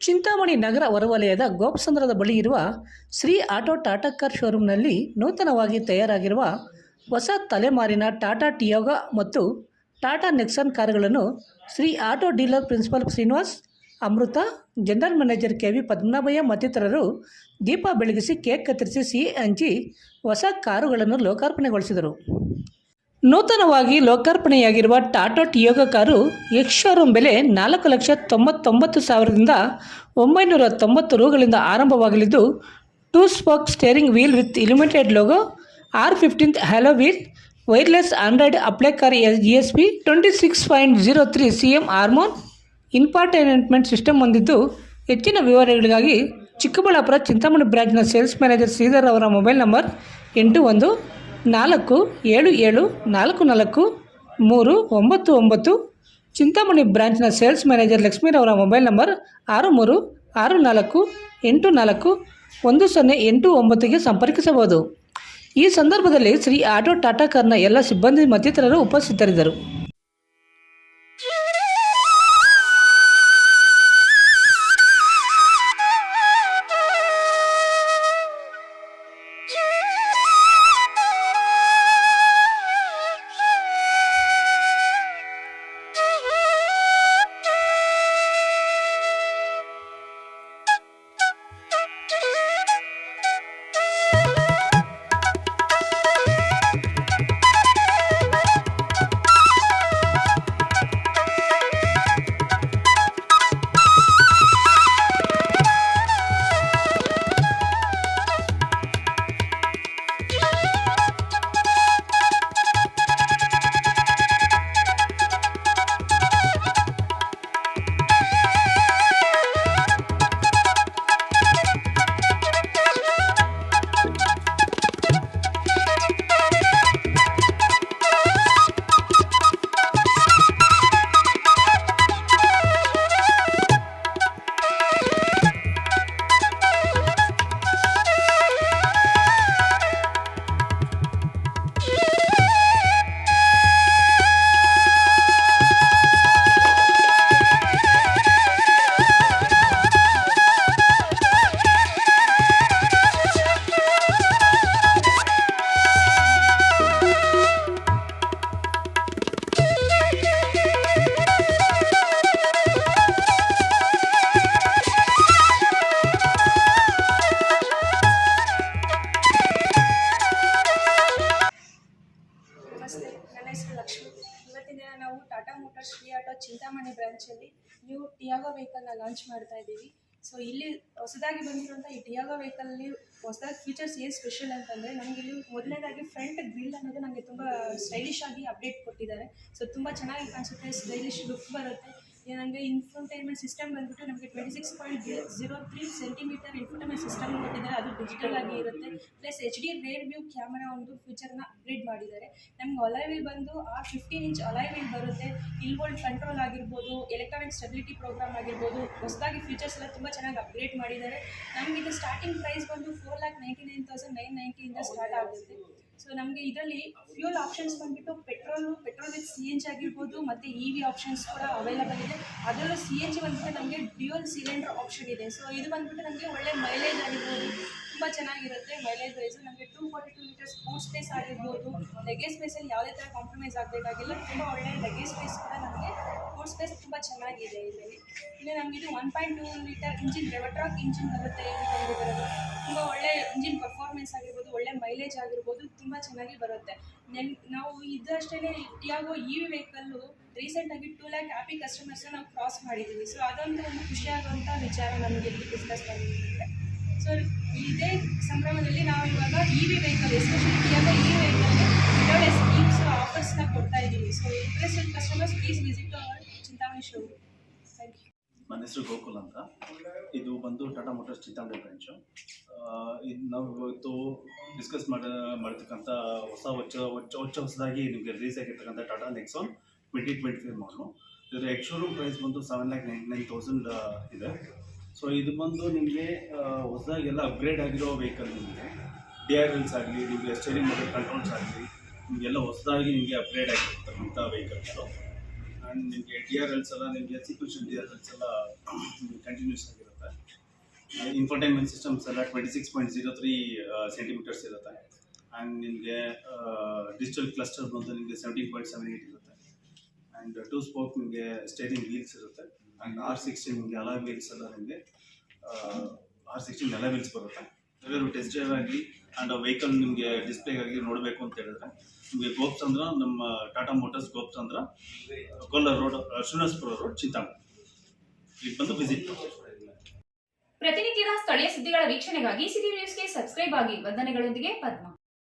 ಚಿಂತಾಮಣಿ ನಗರ ಹೊರವಲಯದ ಗೋಪಸಂದ್ರದ ಬಳಿ ಇರುವ ಶ್ರೀ ಆಟೋ ಟಾಟಾ ಕಾರ್ ಶೋರೂಮ್ನಲ್ಲಿ ನೂತನವಾಗಿ ತಯಾರಾಗಿರುವ ಹೊಸ ತಲೆಮಾರಿನ ಟಾಟಾ ಟಿಯೋಗ ಮತ್ತು ಟಾಟಾ ನೆಕ್ಸನ್ ಕಾರುಗಳನ್ನು Shri auto dealer principal Srinivas, Amrita, general manager K V Padmanabhaiah ಮತ್ತಿತರರು ದೀಪ ಬೆಳಗಿಸಿ ಕೇಕ್ ಕತ್ತರಿಸಿ ಸಿಹಿ ಹಂಚಿ ಹೊಸ ಕಾರುಗಳನ್ನು ಲೋಕಾರ್ಪಣೆಗೊಳಿಸಿದರು. ನೂತನವಾಗಿ ಲೋಕಾರ್ಪಣೆಯಾಗಿರುವ ಟಾಟಾ ಟಿಯೋಗ ಕಾರು ಎಕ್ಸ್ ಬೆಲೆ ನಾಲ್ಕು ಲಕ್ಷ ತೊಂಬತ್ತೊಂಬತ್ತು ಸಾವಿರದಿಂದ ಒಂಬೈನೂರ ತೊಂಬತ್ತು ರೂಗಳಿಂದ ಆರಂಭವಾಗಲಿದ್ದು, two spoke steering wheel with illuminated logo, R fifteenth halo wheel, wireless Android Apple car G S P, twenty six point zero three C M Harman infotainment system ಹೊಂದಿದ್ದು. ಹೆಚ್ಚಿನ ವಿವರಗಳಿಗಾಗಿ ಚಿಕ್ಕಬಳ್ಳಾಪುರ ಚಿಂತಾಮಣಿ ಬ್ರಾಂಚ್ನ ಸೇಲ್ಸ್ ಮ್ಯಾನೇಜರ್ ಶ್ರೀಧರ್ ಅವರ ಮೊಬೈಲ್ ನಂಬರ್ ಎಂಟು ಒಂದು ನಾಲ್ಕು, ಏಳು ಏಳು, ನಾಲ್ಕು ನಾಲ್ಕು, ಮೂರು, ಒಂಬತ್ತು ಒಂಬತ್ತು. ಚಿಂತಾಮಣಿ ಬ್ರಾಂಚ್ನ ಸೇಲ್ಸ್ ಮ್ಯಾನೇಜರ್ ಲಕ್ಷ್ಮೀರವರ ಮೊಬೈಲ್ ನಂಬರ್ ಆರು ಮೂರು, ಆರು ನಾಲ್ಕು, ಎಂಟು ನಾಲ್ಕು, ಒಂದು ಸೊನ್ನೆ ಎಂಟು ಒಂಬತ್ತಿಗೆ ಸಂಪರ್ಕಿಸಬಹುದು. ಈ ಸಂದರ್ಭದಲ್ಲಿ ಶ್ರೀ ಆಟೋ ಟಾಟಾ ಕಾರ್ನ ಎಲ್ಲ ಸಿಬ್ಬಂದಿ ಮತ್ತಿತರರು ಉಪಸ್ಥಿತರಿದ್ದರು. ಟಾಟಾ ಮೋಟರ್ಸ್, ಶ್ರೀ ಆಟೋ ಚಿಂತಾಮಣಿ ಬ್ರಾಂಚಲ್ಲಿ ನ್ಯೂ ಟಿಯಾಗೋ ವೆಹಿಕಲ್ನ ಲಾಂಚ್ ಮಾಡ್ತಾ ಇದ್ದೀವಿ. ಸೊ ಇಲ್ಲಿ ಹೊಸದಾಗಿ ಬಂದಿರುವಂಥ ಈ ಟಿಯಾಗೋ ವೆಹಿಕಲ್ಲಿ ಹೊಸದಾಗಿ ಫೀಚರ್ಸ್ ಏನು ಸ್ಪೆಷಲ್ ಅಂತಂದರೆ ನಮಗೆ ಇಲ್ಲಿ ಮೊದಲನೇದಾಗಿ ಫ್ರಂಟ್ ಗ್ರಿಲ್ ಅನ್ನೋದು ನನಗೆ ತುಂಬ ಸ್ಟೈಲಿಶ್ ಆಗಿ ಅಪ್ಡೇಟ್ ಕೊಟ್ಟಿದ್ದಾರೆ. ಸೊ ತುಂಬ ಚೆನ್ನಾಗಿ ಕಾಣಿಸುತ್ತೆ ಸ್ಟೈಲಿಶ್ ಲುಕ್ ಬರುತ್ತೆ. ನನಗೆ ಇನ್ಫೋಟೈನ್ಮೆಂಟ್ ಸಿಸ್ಟಮ್ ಬಂದ್ಬಿಟ್ಟು ನಮಗೆ twenty six point zero three centimetre infotainment system ಕೊಟ್ಟಿದ್ದಾರೆ. ಅದು ಡಿಜಿಟಲ್ ಆಗಿ ಇರುತ್ತೆ. Plus H D rear view camera ಒಂದು ಫೀಚರ್ನ ಅಪ್ಗ್ರೇಡ್ ಮಾಡಿದ್ದಾರೆ. ನಮ್ಗೆ ಅಲೈವಿಲ್ ಬಂದು ಆ ಫಿಫ್ಟೀನ್ ಇಂಚ್ ಅಲೈವಿಲ್ ಬರುತ್ತೆ. ಇಲ್ ಬೋಲ್ಡ್ ಕಂಟ್ರೋಲ್ ಆಗಿರ್ಬೋದು ಎಲೆಕ್ಟ್ರಾನಿಕ್ ಸ್ಟೆಬಿಲಿಟಿ ಪ್ರೋಗ್ರಾಮ್ ಆಗಿರ್ಬೋದು, ಹೊಸದಾಗಿ ಫೀಚರ್ಸ್ ಎಲ್ಲ ತುಂಬ ಚೆನ್ನಾಗಿ ಅಪ್ಗ್ರೇಡ್ ಮಾಡಿದ್ದಾರೆ. ನಮ್ಗೆ ಇದು ಸ್ಟಾರ್ಟಿಂಗ್ ಪ್ರೈಸ್ ಬಂದು four lakh ninety nine thousand nine ನೈಂಟಿಯಿಂದ start ಆಗುತ್ತೆ. ಸೊ ನಮಗೆ ಇದರಲ್ಲಿ ಫ್ಯೂಲ್ ಆಪ್ಷನ್ಸ್ ಬಂದ್ಬಿಟ್ಟು petrol petrol with C N G ಆಗಿರ್ಬೋದು, ಮತ್ತು ಇ ವಿ ಆಪ್ಷನ್ಸ್ ಕೂಡ ಅವೈಲಬಲ್ ಇದೆ. ಅದರಲ್ಲೂ ಸಿ ಎನ್ ಜಿ ಬಂದ್ಬಿಟ್ಟು ನಮಗೆ ಡ್ಯೂಯಲ್ ಸಿಲಿಂಡರ್ ಆಪ್ಷನ್ ಇದೆ. ಸೊ ಇದು ಬಂದ್ಬಿಟ್ಟು ನಮಗೆ ಒಳ್ಳೆ ಮೈಲೇಜ್ ಆಗಿರ್ಬೋದು. ತುಂಬ ಚೆನ್ನಾಗಿರುತ್ತೆ ಮೈಲೇಜ್ ವೈಸು ನಮಗೆ two forty two litres boot space ಆಗಿರ್ಬೋದು ಲಗೇಜ್ ಸ್ಪೇಸಲ್ಲಿ ಯಾವುದೇ ಥರ ಕಾಂಪ್ರಮೈಸ್ ಆಗಬೇಕಾಗಿಲ್ಲ. ತುಂಬ ಒಳ್ಳೆ ಲಗೇಜ್ ಸ್ಪೇಸ್ ಕೂಡ ನಮಗೆ ಬೂಟ್ ಸ್ಪೇಸ್ ತುಂಬ ಚೆನ್ನಾಗಿದೆ ಇದರಲ್ಲಿ. ಇನ್ನು ನಮಗೆ ಇದು one point two litre engine Revotron engine ಬರುತ್ತೆ. ತುಂಬ ಒಳ್ಳೆ ಇಂಜಿನ್ ಪರ್ಫಾರ್ಮೆನ್ಸ್ ಆಗಿರ್ಬೋದು. ಒಳ್ಳೆ ಮೈಲೇಜ್ ಆಗಿರ್ಬೋದು ತುಂಬ ಚೆನ್ನಾಗಿ ಬರುತ್ತೆ. ನೆನ್, ನಾವು ಇದಷ್ಟೇ ಟಿಯಾಗೋ ಇ ವಿ ವೆಹಿಕಲ್ಲು ರೀಸೆಂಟಾಗಿ ಟೂ ಲ್ಯಾಕ್ ಹ್ಯಾಪಿ ಕಸ್ಟಮರ್ಸ್ನ ನಾವು ಕ್ರಾಸ್ ಮಾಡಿದ್ದೀವಿ ಸೊ ಅದೊಂದು ಒಂದು ಖುಷಿಯಾಗುವಂಥ ವಿಚಾರ ನಮಗೆ ಇಲ್ಲಿ ಡಿಸ್ಕಸ್ ಮಾಡಿದ್ದೀವಿ ಸೊ ಇದೇ ಸಂಭ್ರಮದಲ್ಲಿ ನಾವು ಇವಾಗ E V vehicle especially Tiago E ವೆಹಿಕಲ್ಗೆ ಒಳ್ಳೊಳ್ಳೆ ಸ್ಕೀಮ್ಸ್ ಆಫರ್ಸ್ನ ಕೊಡ್ತಾ ಇದ್ದೀವಿ so interested customers please visit our Chintamani show thank you ನನ್ನ ಹೆಸರು ಗೋಕುಲ್ ಅಂತ. ಇದು ಬಂದು ಟಾಟಾ ಮೋಟರ್ಸ್ ಚಿತ್ತಾಂಡೆ ಬ್ರಾಂಚು. ಇದು ನಾವು ಇವತ್ತು ಡಿಸ್ಕಸ್ ಮಾಡ ಮಾಡಿರ್ತಕ್ಕಂಥ ಹೊಸ ಹೊಚ್ಚ ಹೊಚ್ಚ ಹೊಚ್ಚ ಹೊಸದಾಗಿ ನಿಮಗೆ ರಿಲೀಸ್ ಆಗಿರ್ತಕ್ಕಂಥ Tata Nexon twenty twenty five ಮಾಡಲು ಇದರ ಎಕ್ಸ್ ಶೋರೂಮ್ ಪ್ರೈಸ್ ಬಂದು seven lakh ninety nine thousand ಇದೆ. ಸೊ ಇದು ಬಂದು ನಿಮಗೆ ಹೊಸದಾಗಿ ಎಲ್ಲ ಅಪ್ಗ್ರೇಡ್ ಆಗಿರೋ ವೆಹಿಕಲ್ ನಿಮಗೆ. ಡಿ ಆರ್ ಎಲ್ಸ್ ಆಗಲಿ, ನಿಮಗೆ ಸ್ಟೇರಿಂಗ್ ಮತ್ತು ಕಂಟ್ರೋಲ್ಸ್ ಆಗಲಿ, ನಿಮಗೆಲ್ಲ ಹೊಸದಾಗಿ ನಿಮಗೆ ಅಪ್ಗ್ರೇಡ್ ಆಗಿರ್ತಕ್ಕಂಥ ವೆಹಿಕಲ್ಸು ಆ್ಯಂಡ್ ನಿಮಗೆ ಡಿ ಆರ್ ಎಲ್ಸ್ ಎಲ್ಲ, ನಿಮಗೆ ಸೀಕ್ವೆನ್ಷನ್ ಡಿ ಆರ್ ಎಲ್ಸ್ ಎಲ್ಲ ಕಂಟಿನ್ಯೂಸ್ ಆಗಿರುತ್ತೆ. ಇನ್ಫರ್ಟೈನ್ಮೆಂಟ್ ಸಿಸ್ಟಮ್ಸ್ ಎಲ್ಲ twenty six point zero three centimetres ಇರುತ್ತೆ. ಆ್ಯಂಡ್ ನಿಮಗೆ ಡಿಜಿಟಲ್ ಕ್ಲಸ್ಟರ್ ಬಂದು ನಿಮಗೆ ಸೆವೆಂಟೀನ್ ಪಾಯಿಂಟ್ ಸೆವೆನ್ ಏಯ್ಟ್ ಇರುತ್ತೆ. ಆ್ಯಂಡ್ ಟೂ ಸ್ಪೋಕ್ ನಿಮಗೆ ಸ್ಟೇರಿಂಗ್ ವೀಲ್ಸ್ ಇರುತ್ತೆ. ಆ್ಯಂಡ್ ಆರ್ ಸಿಕ್ಸ್ಟೀನ್ ನಿಮಗೆ ಅಲಾ ವೀಲ್ಸ್ ಎಲ್ಲ ನಿಮಗೆ ಆರ್ ಸಿಕ್ಸ್ಟೀನ್ ಎಲ್ಲ ವೀಲ್ಸ್ ಬರುತ್ತೆ. ಯಾವ್ದಾದ್ರು ಟೆಸ್ಟ್ ಡ್ರೈವ್ ಆಗಲಿ ಆ್ಯಂಡ್ ಆ ವೆಹಿಕಲ್ ನಿಮಗೆ ಡಿಸ್ಪ್ಲೇಗಾಗಿ ನೋಡಬೇಕು ಅಂತ ಹೇಳಿದ್ರೆ, ನಿಮಗೆ ಗೋಪ್ಚಂದ್ರ, ನಮ್ಮ Tata Motors Gopsandra Kolar road Srinivaspur road Chintamani. ಇಲ್ಲಿ ಬಂದು ವಿಸಿಟ್ ಪ್ರತಿನಿತ್ಯದ ಸ್ಥಳೀಯ ಸುದ್ದಿಗಳ ವೀಕ್ಷಣೆಗಾಗಿ ಸಿಟಿ ನ್ಯೂಸ್ಗೆ ಸಬ್ಸ್ಕ್ರೈಬ್ ಆಗಿ. ವಂದನೆಗಳೊಂದಿಗೆ ಪದ್ಮ.